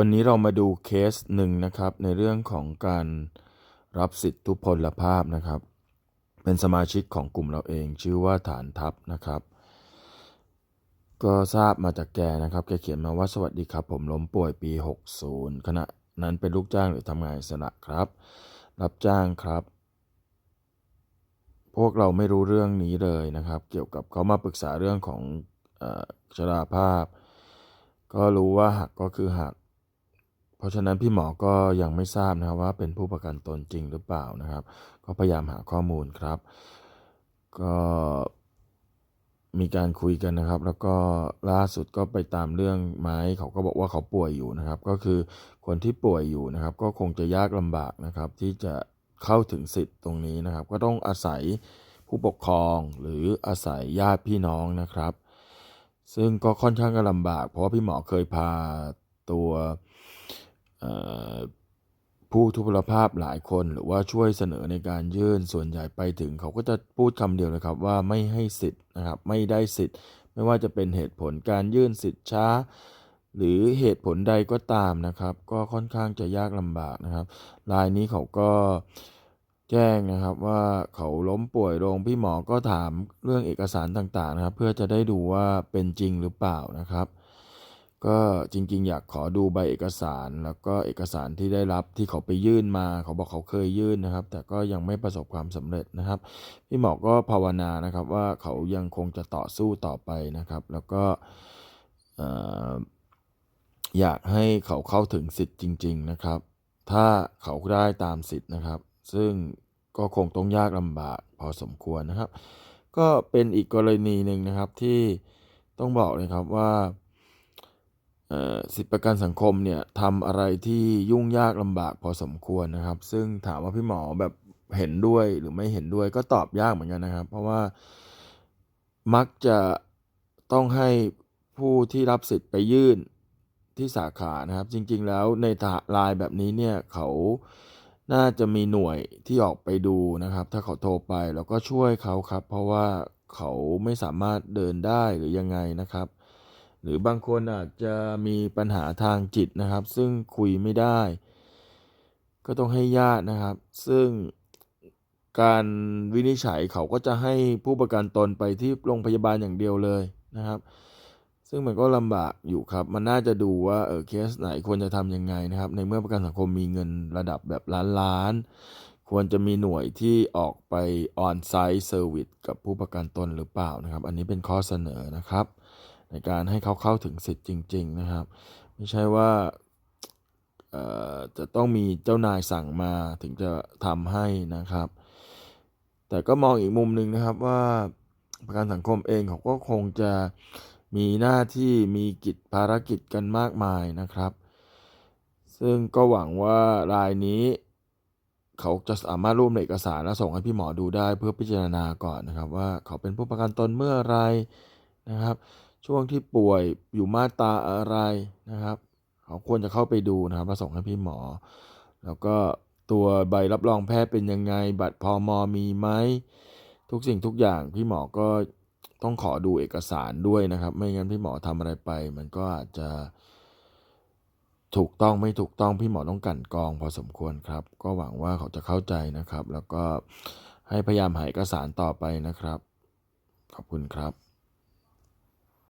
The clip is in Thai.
วันนี้เรามาดูเคสหนึ่งนะครับ ในเรื่องของการรับสิทธิทุพพลภาพนะครับ เป็นสมาชิกของกลุ่มเราเองชื่อว่าฐานทัพนะครับ ก็ทราบมาจากแกนะครับ แกเขียนมาว่าสวัสดีครับ ผมล้มป่วยปี 60 ขณะนั้นเป็นลูกจ้างหรือทำงานอิสระครับ รับจ้างครับ พวกเราไม่รู้เรื่องนี้เลยนะครับ เกี่ยวกับเขามาปรึกษาเรื่องของอชราภาพ ก็รู้ว่าหักก็คือหัก เพราะฉะนั้นพี่หมอก็ยังไม่ทราบนะครับว่าเป็นผู้ประกันตนจริงหรือเปล่านะครับ ก็พยายามหาข้อมูลครับ ก็มีการคุยกันนะครับ แล้วก็ล่าสุดก็ไปตามเรื่องไม้เขาก็บอกว่าเขาป่วยอยู่นะครับ ก็คือคนที่ป่วยอยู่นะครับ ก็คงจะยากลำบากนะครับ ที่จะเข้าถึงสิทธิ์ตรงนี้นะครับ ก็ต้องอาศัยผู้ปกครองหรืออาศัยญาติพี่น้องนะครับ ซึ่งก็ค่อนข้างจะลำบาก เพราะว่าพี่หมอเคยพาตัว ผู้ทุพพลภาพหลายคนหรือว่าช่วยเสนอในการยื่นส่วนใหญ่ไปถึง เขาก็จะพูดคำเดียวเลยครับว่าไม่ให้สิทธิ์นะครับไม่ได้สิทธิ์ ไม่ว่าจะเป็นเหตุผลการยื่นสิทธิ์ช้า หรือเหตุผลใดก็ตามนะครับ ก็ค่อนข้างจะยากลำบากนะครับรายนี้เขาก็แจ้งนะครับว่าเขาล้มป่วยลงพี่หมอก็ถามเรื่องเอกสารต่างๆนะครับ เพื่อจะได้ดูว่าเป็นจริงหรือเปล่านะครับ ก็จริงๆ อยากขอดูใบเอกสาร แล้วก็เอกสารที่ได้รับที่เขาไปยื่นมา เขาบอกเขาเคยยื่นนะครับ แต่ก็ยังไม่ประสบความสำเร็จนะครับ พี่หมอก็ภาวนานะครับว่าเขายังคงจะต่อสู้ต่อไปนะครับ แล้วก็ออยากให้เขาเข้าถึงสิทธิ์จริง ๆนะครับ ถ้าเขาได้ตามสิทธิ์นะครับ ซึ่งก็คงต้องยากลำบากพอสมควรนะครับ ก็เป็นอีกกรณีหนึ่งนะครับที่ต้องบอกเลยครับว่า สิทธิประกันสังคมเนี่ยทำอะไรที่ยุ่งยากลำบากพอสมควรนะครับ ซึ่งถามว่าพี่หมอแบบเห็นด้วยหรือไม่เห็นด้วยก็ตอบยากเหมือนกันนะครับ เพราะว่ามักจะต้องให้ผู้ที่รับสิทธิ์ไปยื่นที่สาขานะครับ จริงๆแล้วในลายแบบนี้เนี่ยเขาน่าจะมีหน่วยที่ออกไปดูนะครับ ถ้าเขาโทรไปแล้วก็ช่วยเขาครับ เพราะว่าเขาไม่สามารถเดินได้หรือยังไงนะครับ หรือบางคนอาจจะมีปัญหาทางจิตนะครับ ซึ่งคุยไม่ได้ ก็ต้องให้ญาตินะครับ ซึ่งการวินิจฉัยเขาก็จะให้ผู้ประกันตนไปที่โรงพยาบาลอย่างเดียวเลยนะครับ ซึ่งมันก็ลำบากอยู่ครับ มันน่าจะดูว่าเออเคสไหนควรจะทำยังไงนะครับ ในเมื่อประกันสังคมมีเงินระดับแบบล้านล้าน ควรจะมีหน่วยที่ออกไปออนไซต์เซอร์วิสกับผู้ประกันตนหรือเปล่านะครับ อันนี้เป็นข้อเสนอนะครับ ในการให้เขาเข้าถึงสิทธิ์จริง ๆ นะครับ ไม่ใช่ว่าจะต้องมีเจ้านายสั่งมาถึงจะทำให้นะครับ แต่ก็มองอีกมุมหนึ่งนะครับว่าประกันสังคมเองเขาก็คงจะมีหน้าที่มีกิจภารกิจกันมากมายนะครับ ซึ่งก็หวังว่ารายนี้ เขาจะสามารถรวมเอกสารและส่งให้พี่หมอดูได้เพื่อพิจารณาก่อนนะครับ ว่าเขาเป็นผู้ประกันตนเมื่อไรนะครับ ช่วงที่ป่วยอยู่มาตราอะไรนะครับเขาควรจะเข้าไปดูนะครับมาส่งให้พี่หมอ แล้วก็ตัวใบรับรองแพทย์เป็นยังไง บัตรพอมอมีไหมทุกสิ่งทุกอย่างพี่หมอก็ต้องขอดูเอกสารด้วยนะครับ ไม่งั้นพี่หมอทำอะไรไป มันก็อาจจะ ถูกต้องไม่ถูกต้องพี่หมอต้องกันกองพอสมควรครับ ก็หวังว่าเขาจะเข้าใจนะครับ แล้วก็ให้พยายามหาเอกสารต่อไปนะครับ ขอบคุณครับ